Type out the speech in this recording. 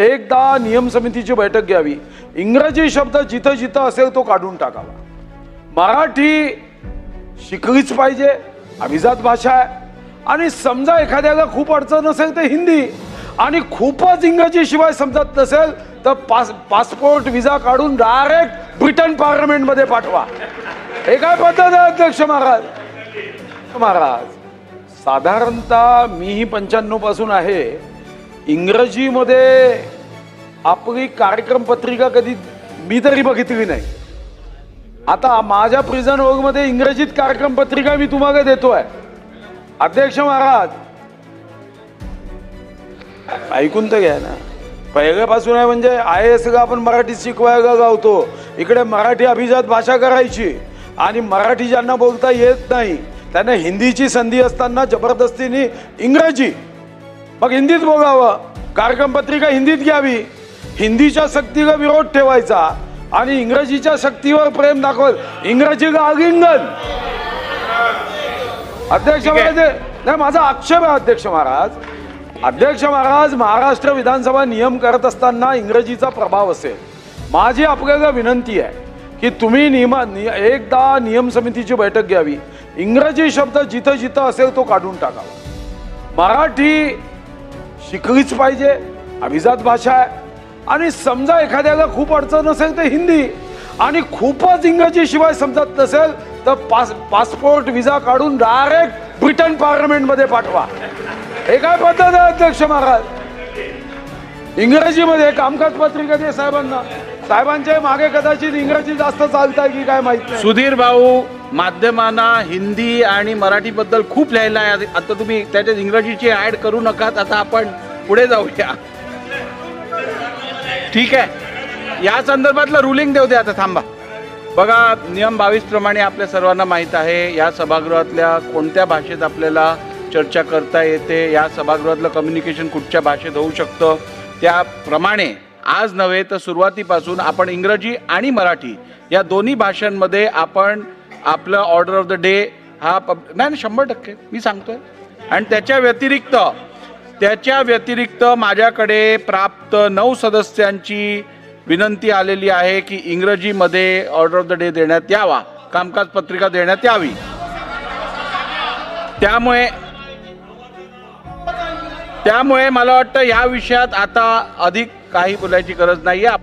एकदा नियम समितीची बैठक घ्यावी. इंग्रजी शब्द जिथं जिथं असेल तो काढून टाकावा. मराठी शिकलीच पाहिजे अभिजात भाषा आहे. आणि समजा एखाद्याला खूप अडचण असेल तर हिंदी. आणि खूपच इंग्रजी शिवाय समजत नसेल तर पास पासपोर्ट विजा काढून डायरेक्ट ब्रिटन पार्लमेंटमध्ये पाठवा. हे काय पद्धत आहे अध्यक्ष महाराज? महाराज साधारणतः मीही पंच्याण्णवपासून आहे. इंग्रजीमध्ये आपली कार्यक्रम पत्रिका कधी मी तरी बघितली नाही. आता माझ्या प्रिझन वर्गमध्ये इंग्रजीत कार्यक्रम पत्रिका मी तुम्हाला देतोय. अध्यक्ष महाराज. ऐकून तर घ्या ना. पहिल्यापासून आहे म्हणजे आय एस ला आपण मराठीत शिकवायला गावतो इकडे मराठी अभिजात भाषा करायची. आणि मराठी ज्यांना बोलता येत नाही त्यांना हिंदीची संधी असताना जबरदस्तीने इंग्रजी. मग हिंदीत बोलावं. कार्यक्रम पत्रिका हिंदीत घ्यावी. हिंदीच्या सक्तीला विरोध ठेवायचा आणि इंग्रजीच्या सक्तीवर प्रेम दाखवत. इंग्रजीला आलिंगन अध्यक्ष महाराज नाही माझा आक्षेप आहे अध्यक्ष महाराज. अध्यक्ष महाराज महाराष्ट्र विधानसभा नियम करत असताना इंग्रजीचा प्रभाव असेल. माझी आपल्याला विनंती आहे की तुम्ही नियमा नि- एकदा नियम समितीची बैठक घ्यावी. इंग्रजी शब्द जिथं जिथं असेल तो काढून टाकावा. मराठी शिकलीच पाहिजे. अभिजात भाषा आहे. आणि समजा एखाद्याला खूप अडचण असेल तर हिंदी. आणि खूपच इंग्रजी शिवाय समजत नसेल तर पास पासपोर्ट विजा काढून डायरेक्ट ब्रिटन पार्लमेंटमध्ये पाठवा. हे काय पद्धत आहे अध्यक्ष महाराज? इंग्रजीमध्ये कामकाज पत्रिका दे साहेबांना. साहेबांच्या मागे कदाचित इंग्रजी जास्त चालत आहे की काय माहीत सुधीर भाऊ माध्यमांना हिंदी आणि मराठी बद्दल खूप लिहायला आहे. आता तुम्ही त्याच्यात इंग्रजीची ऍड करू नका आता आपण पुढे जाऊया. ठीक आहे. या संदर्भातलं रुलिंग देऊ दे आता थांबा. बघा नियम बावीस प्रमाणे आपल्या सर्वांना माहीत आहे. या सभागृहातल्या कोणत्या भाषेत आपल्याला चर्चा करता येते? या सभागृहातलं कम्युनिकेशन कुठच्या भाषेत होऊ शकतं? त्याप्रमाणे आज नव्हे तर सुरुवातीपासून आपण इंग्रजी आणि मराठी या दोन्ही भाषांमध्ये आपण आपलं ऑर्डर ऑफ द डे हा पब नाही शंभर टक्के. मी सांगतोय. आणि त्याच्या व्यतिरिक्त त्याच्या व्यतिरिक्त माझ्याकडे प्राप्त नऊ सदस्यांची विनंती आलेली आहे की इंग्रजीमध्ये ऑर्डर ऑफ द डे देण्यात यावा. कामकाज पत्रिका देण्यात यावी. त्यामुळे त्यामुळे मला वाटतं या विषयात आता अधिक काही बोलायची गरज नाही आहे